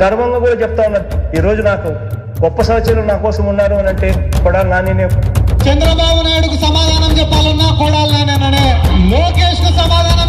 గర్వంగా కూడా చెప్తా ఉన్నారు ఈరోజు నాకు గొప్ప సహచరులు నా కోసం ఉన్నారు అని అంటే కూడా నాని. చంద్రబాబు నాయుడుకు సమాధానం చెప్పాలన్నా కోడాలనేననే లోకేష్కు సమాధానం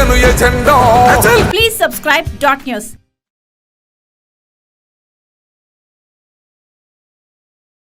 Jagan agenda Achal Please subscribe dot news.